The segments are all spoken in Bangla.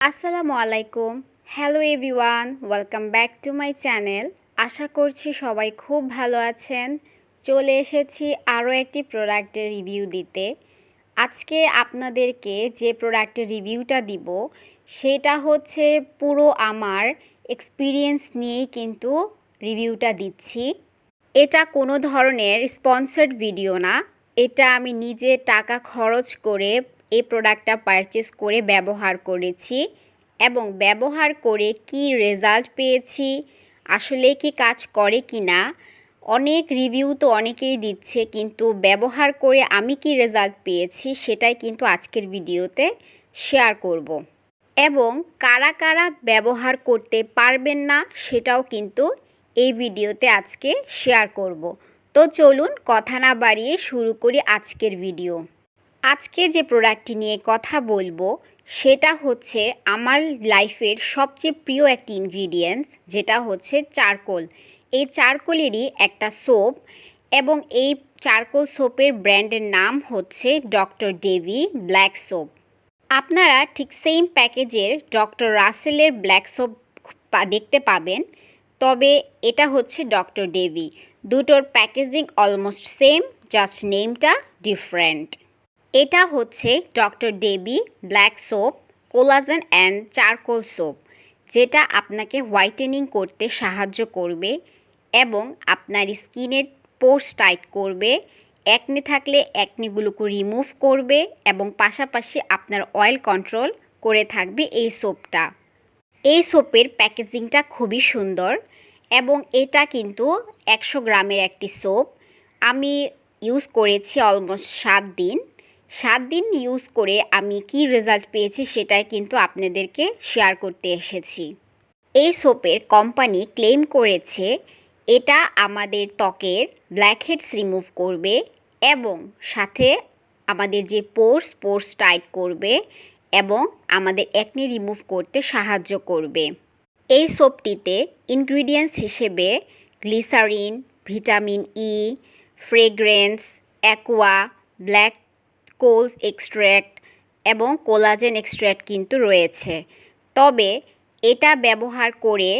আসসালামু আলাইকুম। Hello everyone welcome back to my channel আশা করছি সবাই খুব ভালো আছেন। চলে এসেছি আরও একটি প্রোডাক্টের রিভিউ দিতে। আজকে আপনাদেরকে যে প্রোডাক্টের রিভিউটা দিব, সেটা হচ্ছে পুরো আমার এক্সপিরিয়েন্স নিয়েই কিন্তু রিভিউটা দিচ্ছি। এটা কোনো ধরনের স্পন্সার্ড ভিডিও না। এটা আমি নিজে টাকা খরচ করে এই প্রোডাক্টটা পারচেস করে ব্যবহার করেছি এবং ব্যবহার করে কি রেজাল্ট পেয়েছি, আসলে কি কাজ করে কি না অনেক রিভিউ তো অনেকেই দিচ্ছে কিন্তু ব্যবহার করে আমি কি রেজাল্ট পেয়েছি সেটাই কিন্তু আজকের ভিডিওতে শেয়ার করব। এবং কারা কারা ব্যবহার করতে পারবেন না সেটাও কিন্তু এই ভিডিওতে আজকে শেয়ার করব। তো চলুন কথা না বাড়িয়ে শুরু করি আজকের ভিডিও আজকে যে প্রোডাক্টটি নিয়ে কথা বলব, সেটা হচ্ছে আমার লাইফের সবচেয়ে প্রিয় একটি ইনগ্রিডিয়েন্টস যেটা হচ্ছে চারকোল। এই চারকোলেরই একটা সোপ এবং এই চারকোল সোপের ব্র্যান্ডের নাম হচ্ছে ডক্টর ডেভি ব্ল্যাক সোপ আপনারা ঠিক সেম প্যাকেজের ডক্টর রাসেলের ব্ল্যাক সোপ দেখতে পাবেন, তবে এটা হচ্ছে ডক্টর ডেভি দুটোর প্যাকেজিং অলমোস্ট সেম জাস্ট নেমটা ডিফারেন্ট এটা হচ্ছে doctor Davey black soap, collagen and charcoal soap, যেটা আপনাকে হোয়াইটেনিং করতে সাহায্য করবে এবং আপনার স্কিনের পোর্স টাইট করবে, একনি থাকলে একনিগুলোকে রিমুভ করবে এবং পাশাপাশি আপনার অয়েল কন্ট্রোল করে থাকবে এই সোপটা। এই সোপের প্যাকেজিংটা খুবই সুন্দর এবং এটা কিন্তু একশো গ্রামের একটি সোপ। আমি ইউজ করেছি অলমোস্ট সাত দিন। সাত দিন ইউজ করে আমি কি রেজাল্ট পেয়েছি সেটাই কিন্তু আপনাদেরকে শেয়ার করতে এসেছি। এই সোপের কোম্পানি ক্লেম করেছে এটা আমাদের ত্বকের ব্ল্যাকহেডস রিমুভ করবে এবং সাথে আমাদের যে পোর্স পোর্স টাইট করবে এবং আমাদের একনি রিমুভ করতে সাহায্য করবে। এই সোপটিতে ইনগ্রিডিয়েন্টস হিসেবে glycerin vitamin E fragrance aqua black coals extract এবং কোলাজেন এক্সট্র্যাক্ট কিন্তু রয়েছে। তবে এটা ব্যবহার করে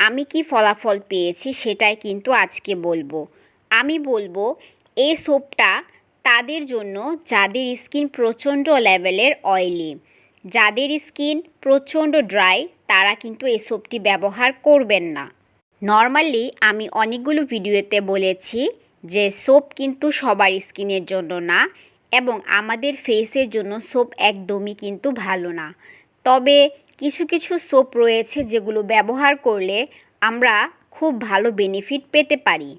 আমি কি ফলাফল পেয়েছি সেটাই কিন্তু আজকে বলব। আমি বলব, এই সোপটা তাদের জন্য যাদের স্কিন প্রচণ্ড লেভেলের অয়েলি, যাদের স্কিন প্রচণ্ড ড্রাই, তারা কিন্তু এই সোপটি ব্যবহার করবেন না। নর্মালি আমি অনেকগুলো ভিডিওতে বলেছি যে সোপ কিন্তু সবার স্কিনের জন্য না এবং আমাদের ফেসের জন্য সোপ একদমই কিন্তু ভালো না। তবে কিছু কিছু সোপ রয়েছে যেগুলো ব্যবহার করলে আমরা খুব ভালো বেনিফিট পেতে পারি।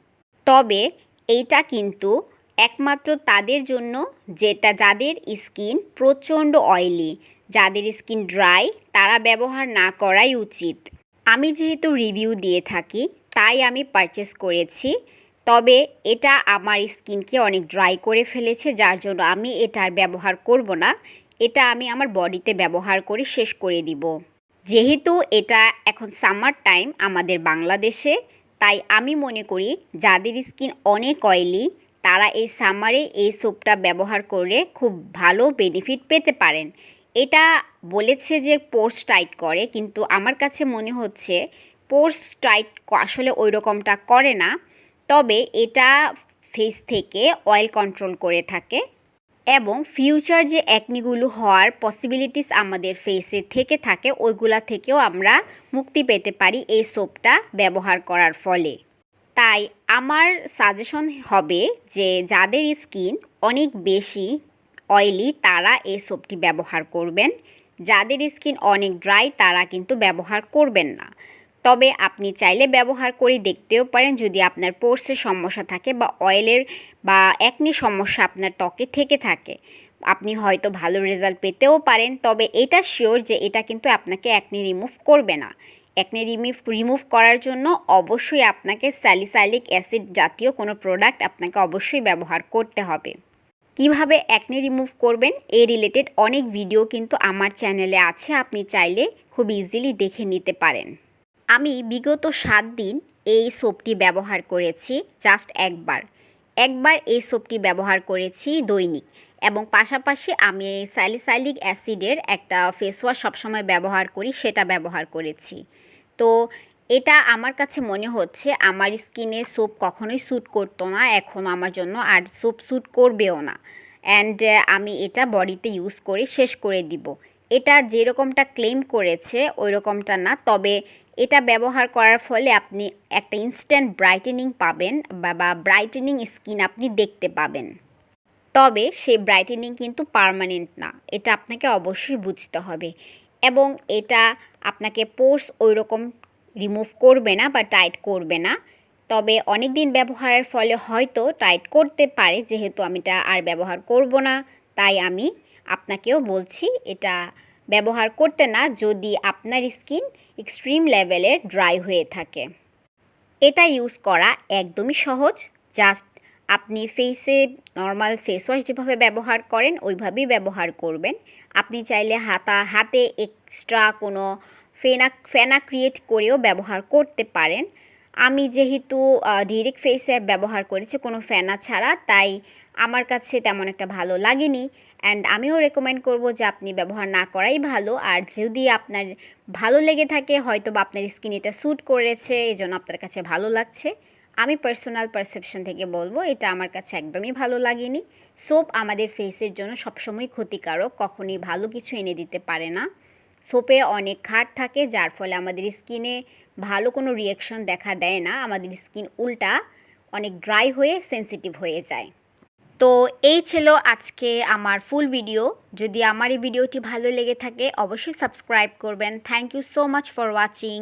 তবে এইটা কিন্তু একমাত্র তাদের জন্য, যেটা যাদের স্কিন প্রচণ্ড অয়েলি যাদের স্কিন ড্রাই তারা ব্যবহার না করাই উচিত। আমি যেহেতু রিভিউ দিয়ে থাকি, তাই আমি পারচেস করেছি। তবে এটা আমার স্কিনকে অনেক ড্রাই করে ফেলেছে, যার জন্য আমি এটার ব্যবহার করব না। এটা আমি আমার বডিতে ব্যবহার করে শেষ করে দিব। যেহেতু এটা এখন সামার টাইম আমাদের বাংলাদেশে, তাই আমি মনে করি যাদের স্কিন অনেক অয়েলি, তারা এই সামারে এই সোপটা ব্যবহার করে খুব ভালো বেনিফিট পেতে পারেন। এটা বলেছে যে পোর্স টাইট করে, কিন্তু আমার কাছে মনে হচ্ছে পোর্স টাইট আসলে ওই রকমটা করে না। তবে এটা ফেস থেকে অয়েল কন্ট্রোল করে থাকে এবং ফিউচার যে অ্যাকনিগুলো হওয়ার পসিবিলিটিস আমাদের ফেসে থেকে থাকে, ওইগুলা থেকেও আমরা মুক্তি পেতে পারি এই সোপটা ব্যবহার করার ফলে। তাই আমার সাজেশন হবে যে যাদের স্কিন অনেক বেশি অয়েলি তারা এই সোপটি ব্যবহার করবেন। যাদের স্কিন অনেক ড্রাই তারা কিন্তু ব্যবহার করবেন না। তবে আপনি চাইলে ব্যবহার করে দেখতেও পারেন যদি আপনার পোর্সের সমস্যা থাকে বা অয়েলের বা একনি সমস্যা আপনার ত্বকে থেকে থাকে। আপনি হয়তো ভালো রেজাল্ট পেতেও পারেন, তবে এটা শিওর যে এটা কিন্তু আপনাকে একনি রিমুভ করবে না। একনি রিমুভ রিমুভ করার জন্য অবশ্যই আপনাকে স্যালিসাইলিক অ্যাসিড জাতীয় কোনো প্রোডাক্ট আপনাকে অবশ্যই ব্যবহার করতে হবে। কীভাবে একনি রিমুভ করবেন? এ রিলেটেড অনেক ভিডিও কিন্তু আমার চ্যানেলে আছে, আপনি চাইলে খুব ইজিলি দেখে নিতে পারেন। আমি বিগত সাত দিন এই সোপটি ব্যবহার করেছি জাস্ট একবার। একবার এই সোপটি ব্যবহার করেছি দৈনিক এবং পাশাপাশি আমি স্যালিসাইলিক অ্যাসিডের একটা ফেস ওয়াশ সবসময় ব্যবহার করি, সেটা ব্যবহার করেছি। তো এটা আমার কাছে মনে হচ্ছে আমার স্কিনে সোপ কখনোই স্যুট করতো না, এখন আমার জন্য আর সোপ স্যুট করবেও না। অ্যান্ড আমি এটা বডিতে ইউজ করে শেষ করে দিব। এটা যেরকমটা ক্লেম করেছে ওই রকমটা না। তবে এটা ব্যবহার করার ফলে আপনি একটা ইনস্ট্যান্ট ব্রাইটেনিং পাবেন বা ব্রাইটেনিং স্কিন আপনি দেখতে পাবেন। তবে সেই ব্রাইটেনিং কিন্তু পার্মানেন্ট না, এটা আপনাকে অবশ্যই বুঝতে হবে। এবং এটা আপনাকে পোর্স ওই রকম রিমুভ করবে না বা টাইট করবে না। তবে অনেক দিন ব্যবহারের ফলে হয়তো টাইট করতে পারে, যেহেতু আমি এটা আর ব্যবহার করব না, তাই আমি আপনাকেও বলছি এটা ব্যবহার করতে না যদি আপনার স্কিন এক্সট্রিম লেভেলের ড্রাই হয়ে থাকে। এটা ইউজ করা একদমই সহজ। জাস্ট আপনি ফেসে নর্মাল ফেস ওয়াশ যেভাবে ব্যবহার করেন, ওইভাবেই ব্যবহার করবেন। আপনি চাইলে হাতা, হাতে এক্সট্রা কোনো ফেনা ফেনা ক্রিয়েট করেও ব্যবহার করতে পারেন। আমি যেহেতু ডিরেক্ট ফেসে ব্যবহার করেছি কোনো ফেনা ছাড়া, তাই আমার কাছে তেমন একটা ভালো লাগেনি। অ্যান্ড আমিও রেকমেন্ড করব যে আপনি ব্যবহার না করাই ভালো। আর যদি আপনার ভালো লেগে থাকে, হয়তো বা আপনার স্কিন এটা স্যুট করেছে এই জন্য আপনার কাছে ভালো লাগছে। আমি পার্সোনাল পারসেপশন থেকে বলব, এটা আমার কাছে একদমই ভালো লাগেনি। সোপ আমাদের ফেসের জন্য সবসময় ক্ষতিকারক, কখনই ভালো কিছু এনে দিতে পারে না। সোপে অনেক খাট থাকে, যার ফলে আমাদের স্কিনে ভালো কোনো রিয়াকশন দেখা দেয় না। আমাদের স্কিন উল্টা অনেক ড্রাই হয়ে সেন্সিটিভ হয়ে যায়। তো এই ছিল আজকে আমার ফুল ভিডিও যদি আমার এই ভিডিওটি ভালো লেগে থাকে, অবশ্যই সাবস্ক্রাইব করবেন। Thank you so much for watching